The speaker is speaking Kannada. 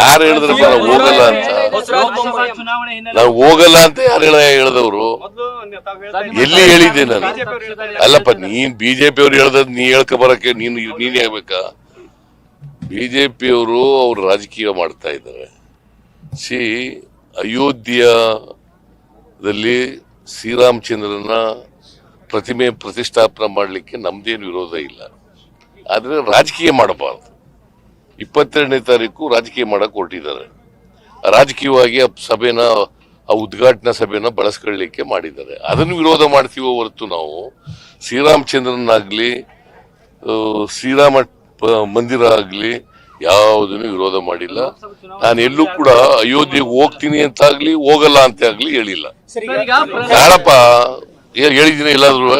ಯಾರು ಹೇಳಿದ್ರಪ್ಪ ನಾವು ಹೋಗಲ್ಲ ಅಂತ? ನಾನು ಹೋಗಲ್ಲ ಅಂತ ಯಾರು ಹೇಳ ಹೇಳಿದವರು? ಎಲ್ಲಿ ಹೇಳಿದ್ದೆ ನಾನು? ಅಲ್ಲಪ್ಪ ನೀನ್ ಬಿಜೆಪಿ ಅವ್ರು ಹೇಳ್ದದ್ ನೀ ಹೇಳ್ಕ ಬರಕ್ಕೆ ನೀನು ನೀನ್ ಹೇಳ್ಬೇಕಾ? ಬಿಜೆಪಿ ಅವರು ಅವ್ರು ರಾಜಕೀಯ ಮಾಡ್ತಾ ಇದ್ದಾರೆ ಸಿ ಅಯೋಧ್ಯದಲ್ಲಿ ಶ್ರೀರಾಮಚಂದ್ರನ ಪ್ರತಿಮೆ ಪ್ರತಿಷ್ಠಾಪನೆ ಮಾಡಲಿಕ್ಕೆ ನಮ್ದೇನು ವಿರೋಧ ಇಲ್ಲ. ಆದ್ರೆ ರಾಜಕೀಯ ಮಾಡಬಾರ್ದು. ಇಪ್ಪತ್ತೆರಡನೇ ತಾರೀಕು ರಾಜಕೀಯ ಮಾಡಕ್ ಹೊರಟಿದ್ದಾರೆ. ರಾಜಕೀಯವಾಗಿ ಆ ಸಭೆನ ಆ ಉದ್ಘಾಟನಾ ಸಭೆನ ಬಳಸ್ಕೊಳ್ಳಿಕ್ಕೆ ಮಾಡಿದ್ದಾರೆ. ಅದನ್ನು ವಿರೋಧ ಮಾಡ್ತೀವೋ ಹೊರತು ನಾವು ಶ್ರೀರಾಮಚಂದ್ರನಾಗ್ಲಿ ಶ್ರೀರಾಮ ಮಂದಿರ ಆಗ್ಲಿ ಯಾವುದನ್ನು ವಿರೋಧ ಮಾಡಿಲ್ಲ. ನಾನು ಎಲ್ಲೂ ಕೂಡ ಅಯೋಧ್ಯೆಗೆ ಹೋಗ್ತೀನಿ ಅಂತಾಗ್ಲಿ ಹೋಗಲ್ಲ ಅಂತ ಆಗ್ಲಿ ಹೇಳಿಲ್ಲ. ಯಾರಪ್ಪ ಹೇಳಿದ್ದೀನಿ ಎಲ್ಲಾದ್ರೂ.